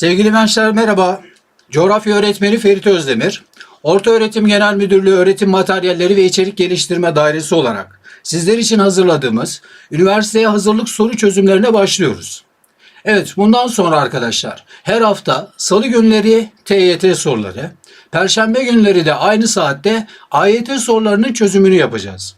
Sevgili gençler merhaba. Coğrafya öğretmeni Ferit Özdemir. Orta Öğretim Genel Müdürlüğü Öğretim Materyalleri ve İçerik Geliştirme Dairesi olarak sizler için hazırladığımız üniversiteye hazırlık soru çözümlerine başlıyoruz. Evet bundan sonra arkadaşlar her hafta salı günleri TYT soruları, perşembe günleri de aynı saatte AYT sorularının çözümünü yapacağız.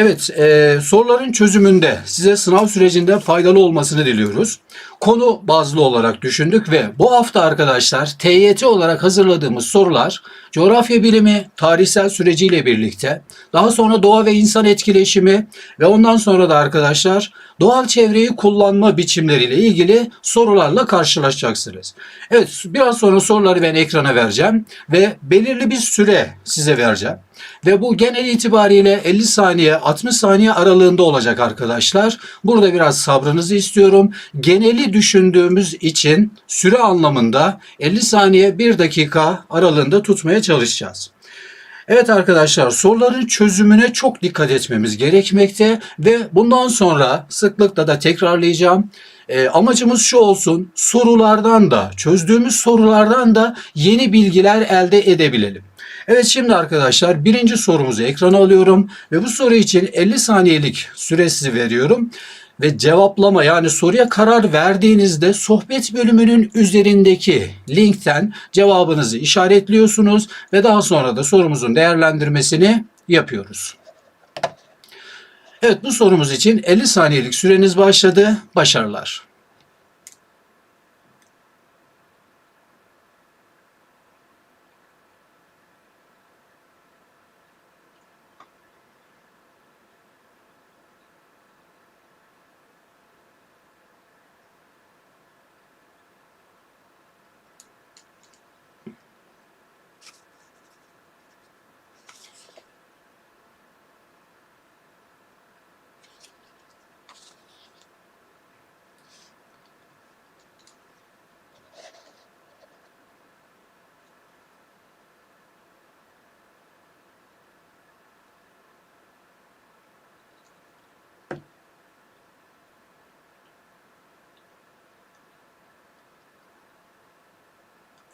Evet, e, soruların çözümünde size sınav sürecinde faydalı olmasını diliyoruz. Konu bazlı olarak düşündük ve bu hafta arkadaşlar TYT olarak hazırladığımız sorular coğrafya bilimi, tarihsel süreciyle birlikte daha sonra doğa ve insan etkileşimi ve ondan sonra da arkadaşlar doğal çevreyi kullanma biçimleriyle ilgili sorularla karşılaşacaksınız. Evet, biraz sonra soruları ben ekrana vereceğim ve belirli bir süre size vereceğim. Ve bu genel itibariyle 50 saniye 60 saniye aralığında olacak arkadaşlar. Burada biraz sabrınızı istiyorum. Geneli düşündüğümüz için süre anlamında 50 saniye 1 dakika aralığında tutmaya çalışacağız. Evet arkadaşlar soruların çözümüne çok dikkat etmemiz gerekmekte ve bundan sonra sıklıkla da tekrarlayacağım. E, amacımız şu olsun sorulardan da çözdüğümüz sorulardan da yeni bilgiler elde edebilelim. Evet şimdi arkadaşlar birinci sorumuzu ekrana alıyorum ve bu soru için 50 saniyelik süresi veriyorum. Ve cevaplama yani soruya karar verdiğinizde sohbet bölümünün üzerindeki linkten cevabınızı işaretliyorsunuz ve daha sonra da sorumuzun değerlendirmesini yapıyoruz. Evet bu sorumuz için 50 saniyelik süreniz başladı. Başarılar.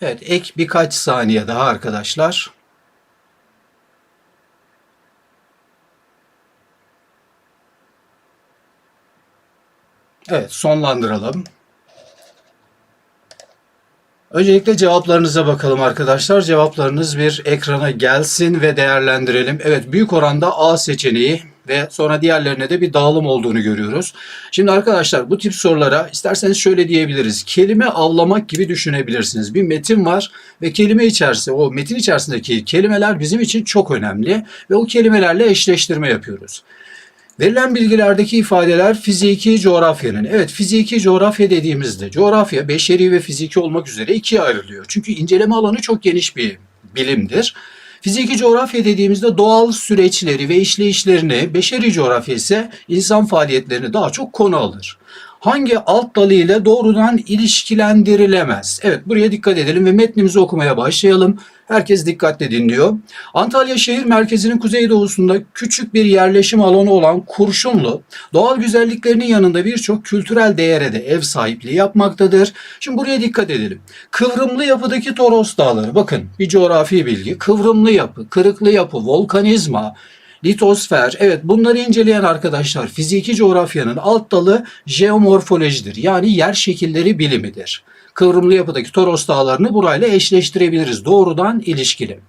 Evet ek birkaç saniye daha arkadaşlar. Evet sonlandıralım. Öncelikle cevaplarınıza bakalım arkadaşlar. Cevaplarınız bir ekrana gelsin ve değerlendirelim. Evet büyük oranda A seçeneği ve sonra diğerlerine de bir dağılım olduğunu görüyoruz. Şimdi arkadaşlar bu tip sorulara isterseniz şöyle diyebiliriz. Kelime avlamak gibi düşünebilirsiniz. Bir metin var ve kelime içerisinde o metin içerisindeki kelimeler bizim için çok önemli ve o kelimelerle eşleştirme yapıyoruz. Verilen bilgilerdeki ifadeler fiziki coğrafyanın. Evet fiziki coğrafya dediğimizde coğrafya beşeri ve fiziki olmak üzere ikiye ayrılıyor. Çünkü inceleme alanı çok geniş bir bilimdir. Fiziki coğrafya dediğimizde doğal süreçleri ve işleyişlerini, beşeri coğrafya ise insan faaliyetlerini daha çok konu alır. Hangi alt dalı ile doğrudan ilişkilendirilemez? Evet buraya dikkat edelim ve metnimizi okumaya başlayalım. Herkes dikkatle dinliyor. Antalya şehir merkezinin kuzeydoğusunda küçük bir yerleşim alanı olan Kurşunlu, doğal güzelliklerinin yanında birçok kültürel değere de ev sahipliği yapmaktadır. Şimdi buraya dikkat edelim. Kıvrımlı yapıdaki Toros Dağları, bakın bir coğrafi bilgi. Kıvrımlı yapı, kırıklı yapı, volkanizma, litosfer, evet bunları inceleyen arkadaşlar fiziki coğrafyanın alt dalı jeomorfolojidir. Yani yer şekilleri bilimidir kıvrımlı yapıdaki Toros Dağları'nı burayla eşleştirebiliriz. Doğrudan ilişkili.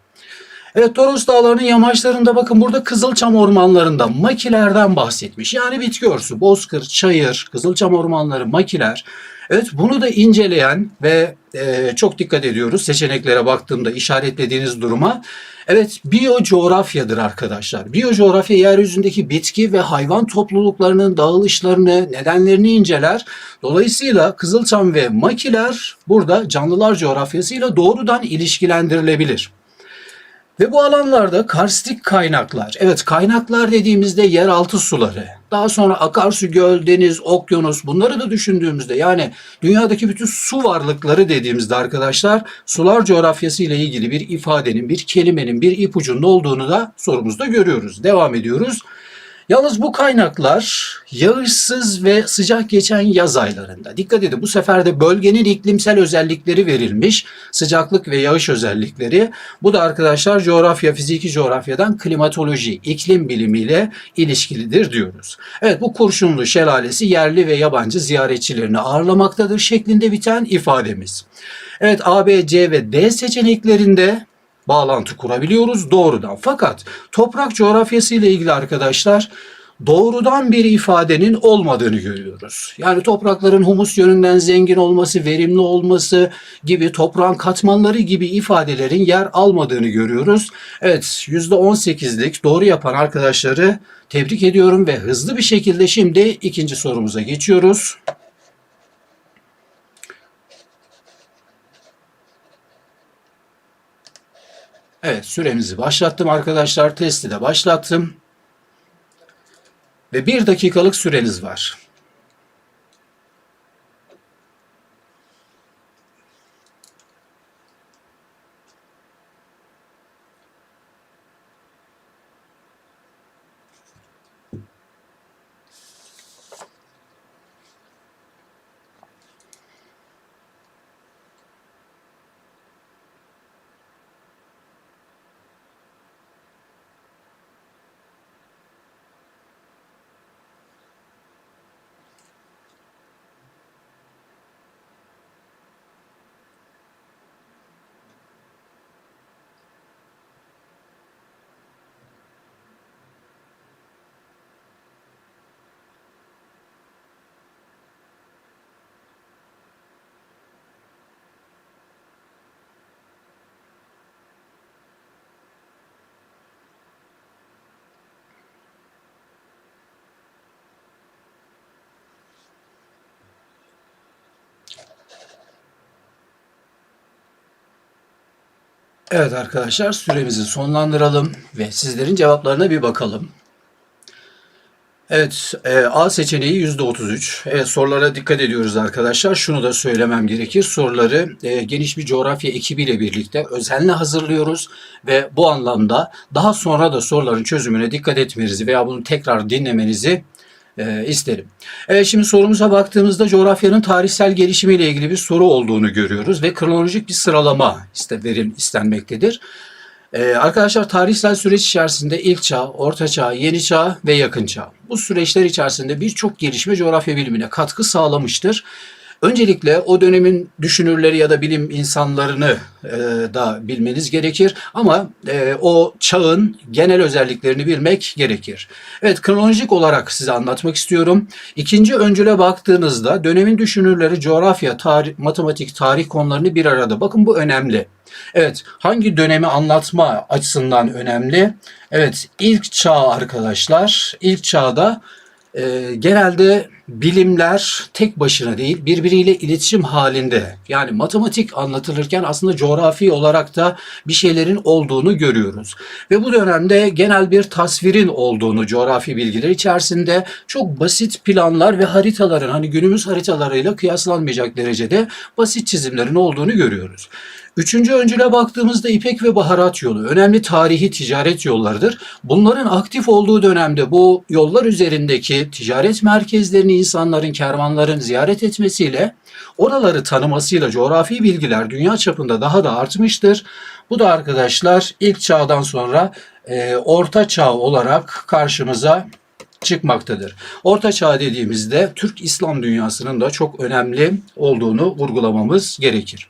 Evet Toros Dağları'nın yamaçlarında bakın burada Kızılçam ormanlarında makilerden bahsetmiş. Yani bitki örtüsü, bozkır, çayır, Kızılçam ormanları, makiler. Evet bunu da inceleyen ve e, çok dikkat ediyoruz seçeneklere baktığımda işaretlediğiniz duruma. Evet biyocoğrafyadır arkadaşlar. Biyocoğrafya yeryüzündeki bitki ve hayvan topluluklarının dağılışlarını, nedenlerini inceler. Dolayısıyla Kızılçam ve makiler burada canlılar coğrafyasıyla doğrudan ilişkilendirilebilir. Ve bu alanlarda karstik kaynaklar, evet kaynaklar dediğimizde yeraltı suları, daha sonra akarsu, göl, deniz, okyanus bunları da düşündüğümüzde yani dünyadaki bütün su varlıkları dediğimizde arkadaşlar sular coğrafyası ile ilgili bir ifadenin, bir kelimenin, bir ipucunun olduğunu da sorumuzda görüyoruz. Devam ediyoruz. Yalnız bu kaynaklar yağışsız ve sıcak geçen yaz aylarında. Dikkat edin bu sefer de bölgenin iklimsel özellikleri verilmiş. Sıcaklık ve yağış özellikleri. Bu da arkadaşlar coğrafya, fiziki coğrafyadan klimatoloji, iklim bilimiyle ilişkilidir diyoruz. Evet bu Kurşunlu Şelalesi yerli ve yabancı ziyaretçilerini ağırlamaktadır şeklinde biten ifademiz. Evet A, B, C ve D seçeneklerinde bağlantı kurabiliyoruz doğrudan. Fakat toprak coğrafyası ile ilgili arkadaşlar doğrudan bir ifadenin olmadığını görüyoruz. Yani toprakların humus yönünden zengin olması, verimli olması gibi toprağın katmanları gibi ifadelerin yer almadığını görüyoruz. Evet %18'lik doğru yapan arkadaşları tebrik ediyorum ve hızlı bir şekilde şimdi ikinci sorumuza geçiyoruz. Evet süremizi başlattım arkadaşlar. Testi de başlattım. Ve bir dakikalık süreniz var. Evet arkadaşlar süremizi sonlandıralım ve sizlerin cevaplarına bir bakalım. Evet e, A seçeneği %33. Evet sorulara dikkat ediyoruz arkadaşlar. Şunu da söylemem gerekir. Soruları e, geniş bir coğrafya ekibiyle birlikte özenle hazırlıyoruz ve bu anlamda daha sonra da soruların çözümüne dikkat etmenizi veya bunu tekrar dinlemenizi e, isterim. Evet şimdi sorumuza baktığımızda coğrafyanın tarihsel gelişimiyle ilgili bir soru olduğunu görüyoruz ve kronolojik bir sıralama iste, verim istenmektedir. Ee, arkadaşlar tarihsel süreç içerisinde ilk çağ, orta çağ, yeni çağ ve yakın çağ. Bu süreçler içerisinde birçok gelişme coğrafya bilimine katkı sağlamıştır. Öncelikle o dönemin düşünürleri ya da bilim insanlarını e, da bilmeniz gerekir ama e, o çağın genel özelliklerini bilmek gerekir. Evet kronolojik olarak size anlatmak istiyorum. İkinci öncüle baktığınızda dönemin düşünürleri coğrafya, tarih, matematik, tarih konularını bir arada. Bakın bu önemli. Evet, hangi dönemi anlatma açısından önemli? Evet, ilk çağ arkadaşlar. İlk çağda e, genelde bilimler tek başına değil birbiriyle iletişim halinde. Yani matematik anlatılırken aslında coğrafi olarak da bir şeylerin olduğunu görüyoruz. Ve bu dönemde genel bir tasvirin olduğunu coğrafi bilgiler içerisinde çok basit planlar ve haritaların hani günümüz haritalarıyla kıyaslanmayacak derecede basit çizimlerin olduğunu görüyoruz. Üçüncü öncüle baktığımızda İpek ve Baharat yolu önemli tarihi ticaret yollarıdır. Bunların aktif olduğu dönemde bu yollar üzerindeki ticaret merkezlerini insanların, kervanların ziyaret etmesiyle oraları tanımasıyla coğrafi bilgiler dünya çapında daha da artmıştır. Bu da arkadaşlar ilk çağdan sonra e, orta çağ olarak karşımıza çıkmaktadır. Orta Çağ dediğimizde Türk İslam dünyasının da çok önemli olduğunu vurgulamamız gerekir.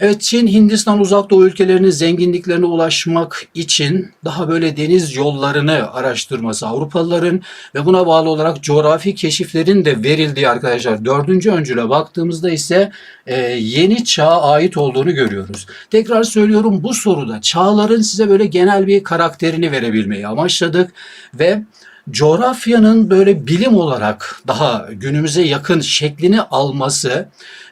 Evet Çin, Hindistan, Uzak Doğu ülkelerinin zenginliklerine ulaşmak için daha böyle deniz yollarını araştırması Avrupalıların ve buna bağlı olarak coğrafi keşiflerin de verildiği arkadaşlar dördüncü öncüle baktığımızda ise e, yeni çağa ait olduğunu görüyoruz. Tekrar söylüyorum bu soruda çağların size böyle genel bir karakterini verebilmeyi amaçladık ve coğrafyanın böyle bilim olarak daha günümüze yakın şeklini alması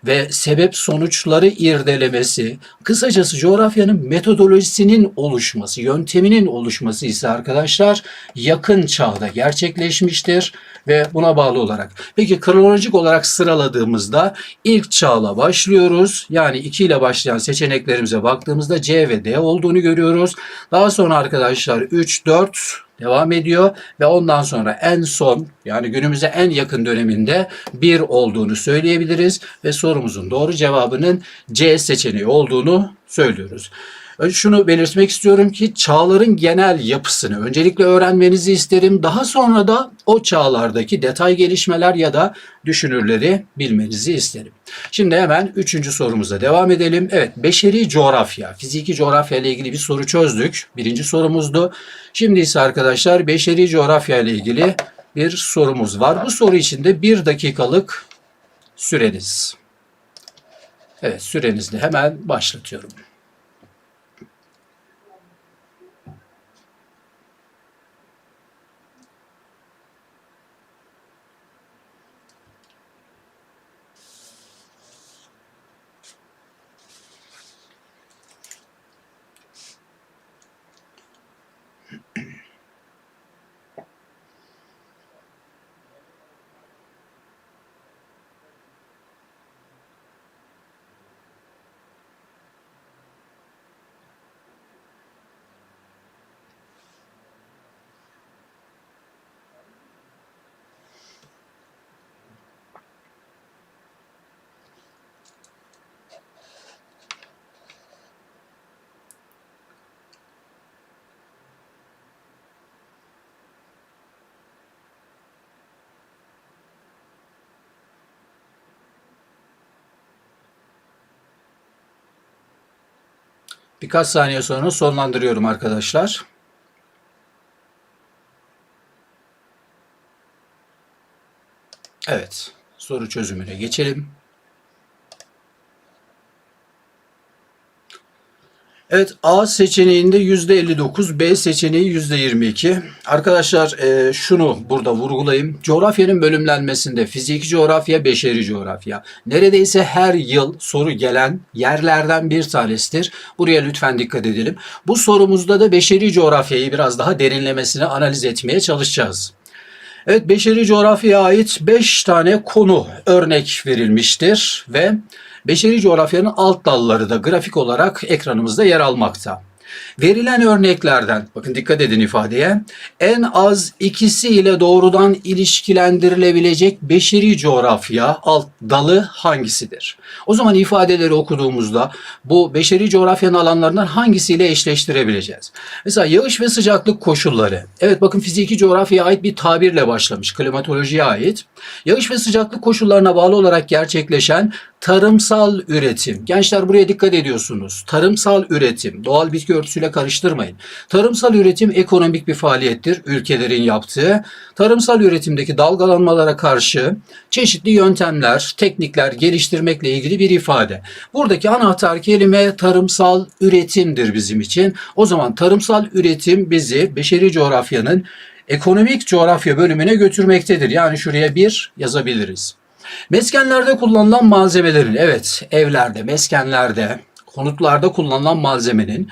ve sebep sonuçları irdelemesi, kısacası coğrafyanın metodolojisinin oluşması, yönteminin oluşması ise arkadaşlar yakın çağda gerçekleşmiştir ve buna bağlı olarak. Peki kronolojik olarak sıraladığımızda ilk çağla başlıyoruz. Yani 2 ile başlayan seçeneklerimize baktığımızda C ve D olduğunu görüyoruz. Daha sonra arkadaşlar 3, 4, devam ediyor ve ondan sonra en son yani günümüze en yakın döneminde 1 olduğunu söyleyebiliriz ve sorumuzun doğru cevabının C seçeneği olduğunu söylüyoruz. Önce şunu belirtmek istiyorum ki çağların genel yapısını öncelikle öğrenmenizi isterim. Daha sonra da o çağlardaki detay gelişmeler ya da düşünürleri bilmenizi isterim. Şimdi hemen üçüncü sorumuza devam edelim. Evet, beşeri coğrafya, fiziki coğrafya ile ilgili bir soru çözdük. Birinci sorumuzdu. Şimdi ise arkadaşlar beşeri coğrafya ile ilgili bir sorumuz var. Bu soru için de bir dakikalık süreniz. Evet, sürenizi hemen başlatıyorum. Birkaç saniye sonra sonlandırıyorum arkadaşlar. Evet, soru çözümüne geçelim. Evet A seçeneğinde %59, B seçeneği %22. Arkadaşlar e, şunu burada vurgulayayım. Coğrafyanın bölümlenmesinde fiziki coğrafya, beşeri coğrafya. Neredeyse her yıl soru gelen yerlerden bir tanesidir. Buraya lütfen dikkat edelim. Bu sorumuzda da beşeri coğrafyayı biraz daha derinlemesine analiz etmeye çalışacağız. Evet, beşeri coğrafyaya ait 5 tane konu örnek verilmiştir ve beşeri coğrafyanın alt dalları da grafik olarak ekranımızda yer almakta. Verilen örneklerden, bakın dikkat edin ifadeye, en az ikisi ile doğrudan ilişkilendirilebilecek beşeri coğrafya alt dalı hangisidir? O zaman ifadeleri okuduğumuzda bu beşeri coğrafyanın alanlarından hangisiyle eşleştirebileceğiz? Mesela yağış ve sıcaklık koşulları. Evet bakın fiziki coğrafyaya ait bir tabirle başlamış, klimatolojiye ait. Yağış ve sıcaklık koşullarına bağlı olarak gerçekleşen tarımsal üretim. Gençler buraya dikkat ediyorsunuz. Tarımsal üretim, doğal bitki örtüsüyle karıştırmayın. Tarımsal üretim ekonomik bir faaliyettir ülkelerin yaptığı. Tarımsal üretimdeki dalgalanmalara karşı çeşitli yöntemler, teknikler geliştirmekle ilgili bir ifade. Buradaki anahtar kelime tarımsal üretimdir bizim için. O zaman tarımsal üretim bizi beşeri coğrafyanın ekonomik coğrafya bölümüne götürmektedir. Yani şuraya bir yazabiliriz. Meskenlerde kullanılan malzemelerin, evet evlerde, meskenlerde, konutlarda kullanılan malzemenin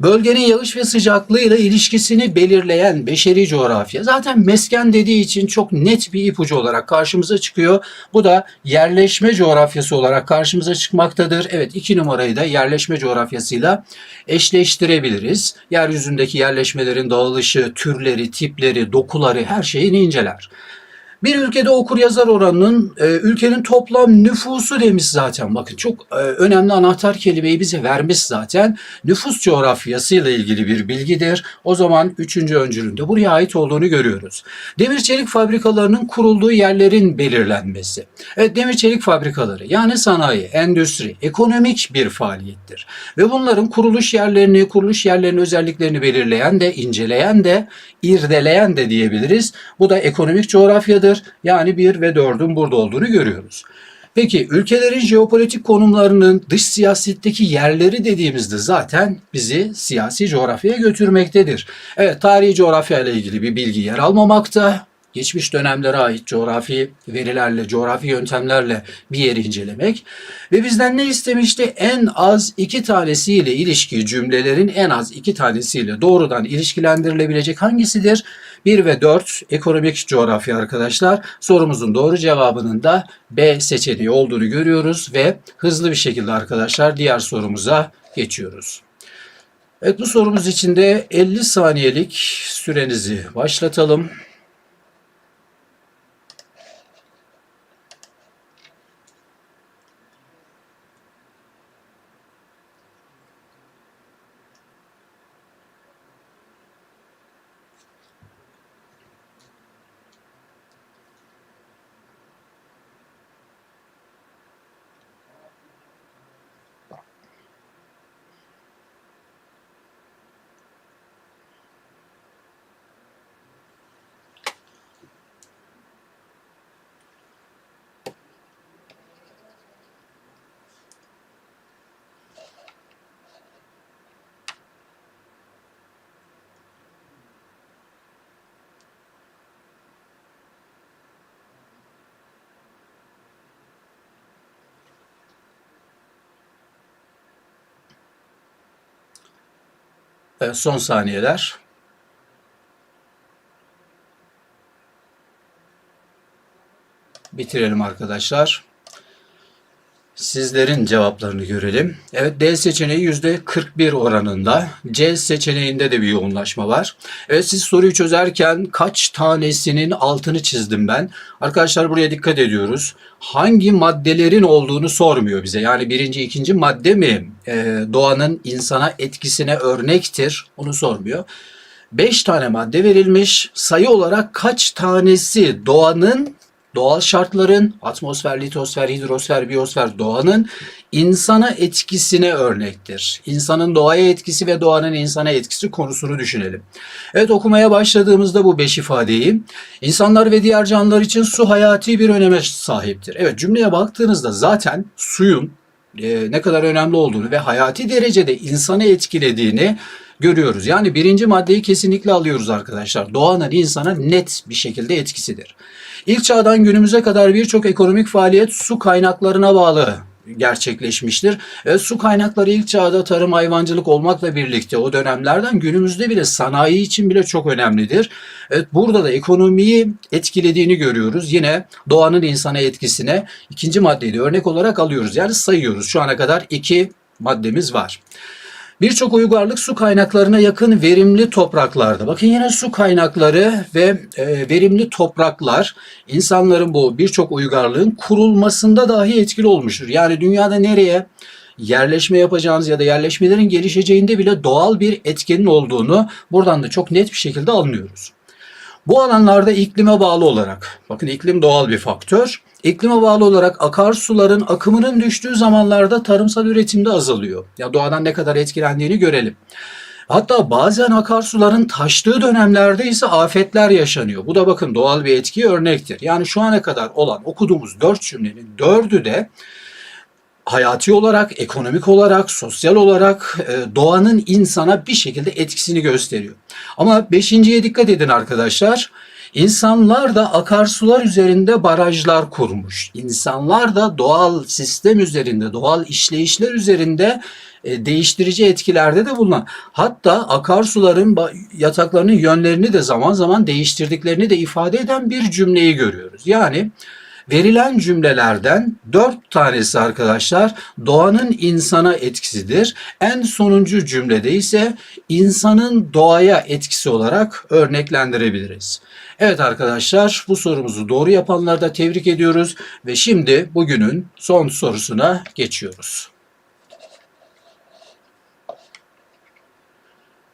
bölgenin yağış ve sıcaklığıyla ilişkisini belirleyen beşeri coğrafya. Zaten mesken dediği için çok net bir ipucu olarak karşımıza çıkıyor. Bu da yerleşme coğrafyası olarak karşımıza çıkmaktadır. Evet iki numarayı da yerleşme coğrafyasıyla eşleştirebiliriz. Yeryüzündeki yerleşmelerin dağılışı, türleri, tipleri, dokuları her şeyini inceler. Bir ülkede okur yazar oranının e, ülkenin toplam nüfusu demiş zaten. Bakın çok e, önemli anahtar kelimeyi bize vermiş zaten. Nüfus coğrafyasıyla ilgili bir bilgidir. O zaman üçüncü öncülünde buraya ait olduğunu görüyoruz. Demir çelik fabrikalarının kurulduğu yerlerin belirlenmesi. Evet demir çelik fabrikaları yani sanayi, endüstri, ekonomik bir faaliyettir. Ve bunların kuruluş yerlerini, kuruluş yerlerinin özelliklerini belirleyen de, inceleyen de, irdeleyen de diyebiliriz. Bu da ekonomik coğrafyadır. Yani 1 ve 4'ün burada olduğunu görüyoruz. Peki ülkelerin jeopolitik konumlarının dış siyasetteki yerleri dediğimizde zaten bizi siyasi coğrafyaya götürmektedir. Evet tarihi coğrafya ile ilgili bir bilgi yer almamakta geçmiş dönemlere ait coğrafi verilerle, coğrafi yöntemlerle bir yeri incelemek ve bizden ne istemişti? En az iki tanesiyle ilişki cümlelerin en az iki tanesiyle doğrudan ilişkilendirilebilecek hangisidir? 1 ve 4 ekonomik coğrafya arkadaşlar. Sorumuzun doğru cevabının da B seçeneği olduğunu görüyoruz ve hızlı bir şekilde arkadaşlar diğer sorumuza geçiyoruz. Evet bu sorumuz için de 50 saniyelik sürenizi başlatalım. Evet, son saniyeler. Bitirelim arkadaşlar. Sizlerin cevaplarını görelim. Evet D seçeneği %41 oranında. C seçeneğinde de bir yoğunlaşma var. Evet siz soruyu çözerken kaç tanesinin altını çizdim ben. Arkadaşlar buraya dikkat ediyoruz. Hangi maddelerin olduğunu sormuyor bize. Yani birinci, ikinci madde mi e, doğanın insana etkisine örnektir? Onu sormuyor. 5 tane madde verilmiş. Sayı olarak kaç tanesi doğanın doğal şartların, atmosfer, litosfer, hidrosfer, biyosfer doğanın insana etkisine örnektir. İnsanın doğaya etkisi ve doğanın insana etkisi konusunu düşünelim. Evet okumaya başladığımızda bu beş ifadeyi insanlar ve diğer canlılar için su hayati bir öneme sahiptir. Evet cümleye baktığınızda zaten suyun e, ne kadar önemli olduğunu ve hayati derecede insanı etkilediğini görüyoruz. Yani birinci maddeyi kesinlikle alıyoruz arkadaşlar. Doğanın insana net bir şekilde etkisidir. İlk çağdan günümüze kadar birçok ekonomik faaliyet su kaynaklarına bağlı gerçekleşmiştir. E, su kaynakları ilk çağda tarım hayvancılık olmakla birlikte o dönemlerden günümüzde bile sanayi için bile çok önemlidir. Evet burada da ekonomiyi etkilediğini görüyoruz. Yine doğanın insana etkisine ikinci maddeyi de örnek olarak alıyoruz. Yani sayıyoruz. Şu ana kadar iki maddemiz var. Birçok uygarlık su kaynaklarına yakın verimli topraklarda. Bakın yine su kaynakları ve e, verimli topraklar insanların bu birçok uygarlığın kurulmasında dahi etkili olmuştur. Yani dünyada nereye yerleşme yapacağınız ya da yerleşmelerin gelişeceğinde bile doğal bir etkenin olduğunu buradan da çok net bir şekilde anlıyoruz. Bu alanlarda iklime bağlı olarak, bakın iklim doğal bir faktör, İklime bağlı olarak akarsuların akımının düştüğü zamanlarda tarımsal üretimde azalıyor. Ya doğadan ne kadar etkilendiğini görelim. Hatta bazen akarsuların taştığı dönemlerde ise afetler yaşanıyor. Bu da bakın doğal bir etki örnektir. Yani şu ana kadar olan okuduğumuz dört cümlenin dördü de hayati olarak, ekonomik olarak, sosyal olarak e, doğanın insana bir şekilde etkisini gösteriyor. Ama beşinciye dikkat edin arkadaşlar. İnsanlar da akarsular üzerinde barajlar kurmuş. İnsanlar da doğal sistem üzerinde, doğal işleyişler üzerinde e, değiştirici etkilerde de bulunan. Hatta akarsuların yataklarının yönlerini de zaman zaman değiştirdiklerini de ifade eden bir cümleyi görüyoruz. Yani Verilen cümlelerden dört tanesi arkadaşlar doğanın insana etkisidir. En sonuncu cümlede ise insanın doğaya etkisi olarak örneklendirebiliriz. Evet arkadaşlar bu sorumuzu doğru yapanları da tebrik ediyoruz ve şimdi bugünün son sorusuna geçiyoruz.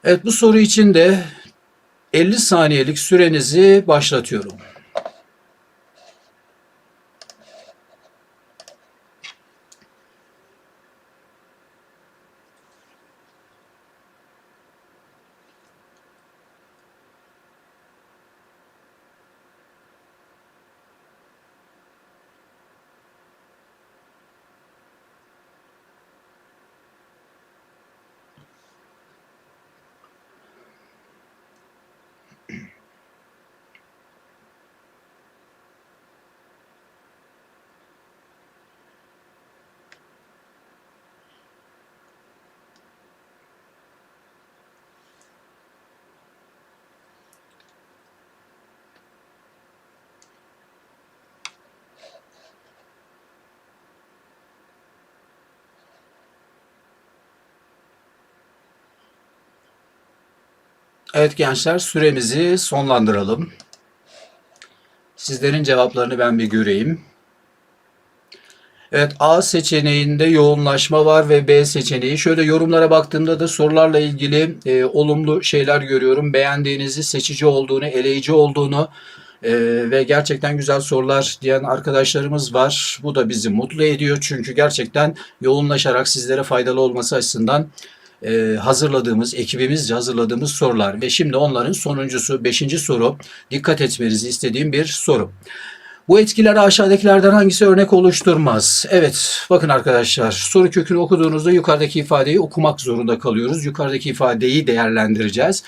Evet bu soru için de 50 saniyelik sürenizi başlatıyorum. Evet gençler süremizi sonlandıralım. Sizlerin cevaplarını ben bir göreyim. Evet A seçeneğinde yoğunlaşma var ve B seçeneği. Şöyle yorumlara baktığımda da sorularla ilgili e, olumlu şeyler görüyorum. Beğendiğinizi, seçici olduğunu, eleyici olduğunu e, ve gerçekten güzel sorular diyen arkadaşlarımız var. Bu da bizi mutlu ediyor çünkü gerçekten yoğunlaşarak sizlere faydalı olması açısından e, hazırladığımız, ekibimizce hazırladığımız sorular ve şimdi onların sonuncusu, beşinci soru dikkat etmenizi istediğim bir soru. Bu etkileri aşağıdakilerden hangisi örnek oluşturmaz? Evet, bakın arkadaşlar soru kökünü okuduğunuzda yukarıdaki ifadeyi okumak zorunda kalıyoruz. Yukarıdaki ifadeyi değerlendireceğiz.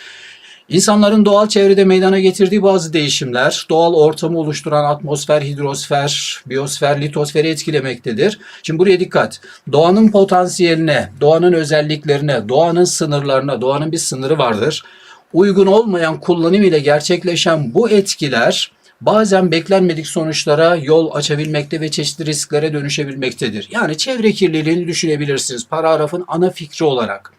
İnsanların doğal çevrede meydana getirdiği bazı değişimler doğal ortamı oluşturan atmosfer, hidrosfer, biyosfer, litosferi etkilemektedir. Şimdi buraya dikkat. Doğanın potansiyeline, doğanın özelliklerine, doğanın sınırlarına, doğanın bir sınırı vardır. Uygun olmayan kullanım ile gerçekleşen bu etkiler bazen beklenmedik sonuçlara yol açabilmekte ve çeşitli risklere dönüşebilmektedir. Yani çevre kirliliğini düşünebilirsiniz paragrafın ana fikri olarak.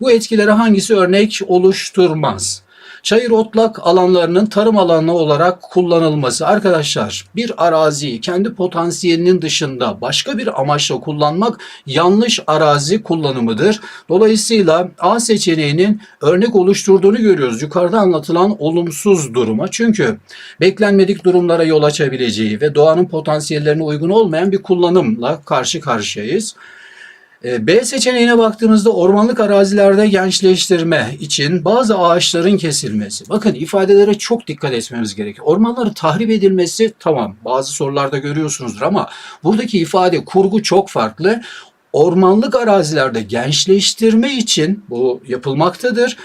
Bu etkilere hangisi örnek oluşturmaz? Çayır otlak alanlarının tarım alanı olarak kullanılması. Arkadaşlar bir araziyi kendi potansiyelinin dışında başka bir amaçla kullanmak yanlış arazi kullanımıdır. Dolayısıyla A seçeneğinin örnek oluşturduğunu görüyoruz. Yukarıda anlatılan olumsuz duruma. Çünkü beklenmedik durumlara yol açabileceği ve doğanın potansiyellerine uygun olmayan bir kullanımla karşı karşıyayız. E, B seçeneğine baktığımızda ormanlık arazilerde gençleştirme için bazı ağaçların kesilmesi. Bakın ifadelere çok dikkat etmemiz gerekiyor. Ormanların tahrip edilmesi tamam bazı sorularda görüyorsunuzdur ama buradaki ifade kurgu çok farklı. Ormanlık arazilerde gençleştirme için bu yapılmaktadır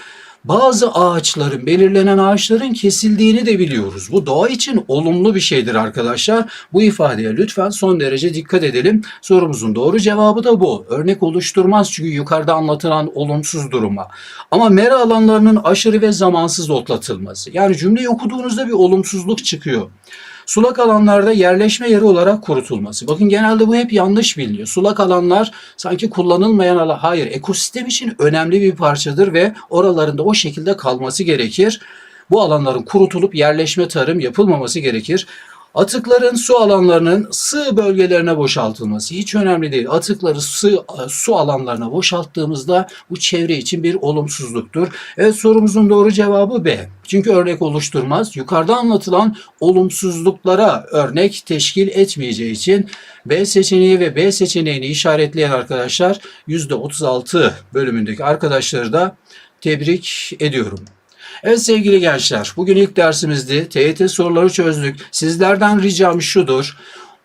bazı ağaçların, belirlenen ağaçların kesildiğini de biliyoruz. Bu doğa için olumlu bir şeydir arkadaşlar. Bu ifadeye lütfen son derece dikkat edelim. Sorumuzun doğru cevabı da bu. Örnek oluşturmaz çünkü yukarıda anlatılan olumsuz duruma. Ama mera alanlarının aşırı ve zamansız otlatılması. Yani cümleyi okuduğunuzda bir olumsuzluk çıkıyor. Sulak alanlarda yerleşme yeri olarak kurutulması. Bakın genelde bu hep yanlış biliniyor. Sulak alanlar sanki kullanılmayan alan. Hayır, ekosistem için önemli bir parçadır ve oralarında o şekilde kalması gerekir. Bu alanların kurutulup yerleşme tarım yapılmaması gerekir. Atıkların su alanlarının sığ bölgelerine boşaltılması hiç önemli değil. Atıkları sığ, su alanlarına boşalttığımızda bu çevre için bir olumsuzluktur. Evet sorumuzun doğru cevabı B. Çünkü örnek oluşturmaz. Yukarıda anlatılan olumsuzluklara örnek teşkil etmeyeceği için B seçeneği ve B seçeneğini işaretleyen arkadaşlar %36 bölümündeki arkadaşları da tebrik ediyorum. Evet sevgili gençler, bugün ilk dersimizdi. TYT soruları çözdük. Sizlerden ricam şudur.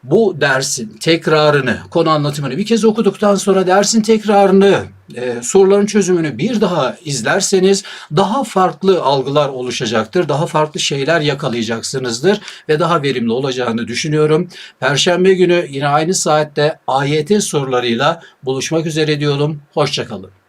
Bu dersin tekrarını, konu anlatımını bir kez okuduktan sonra dersin tekrarını, e, soruların çözümünü bir daha izlerseniz daha farklı algılar oluşacaktır. Daha farklı şeyler yakalayacaksınızdır ve daha verimli olacağını düşünüyorum. Perşembe günü yine aynı saatte AYT sorularıyla buluşmak üzere diyorum. Hoşçakalın.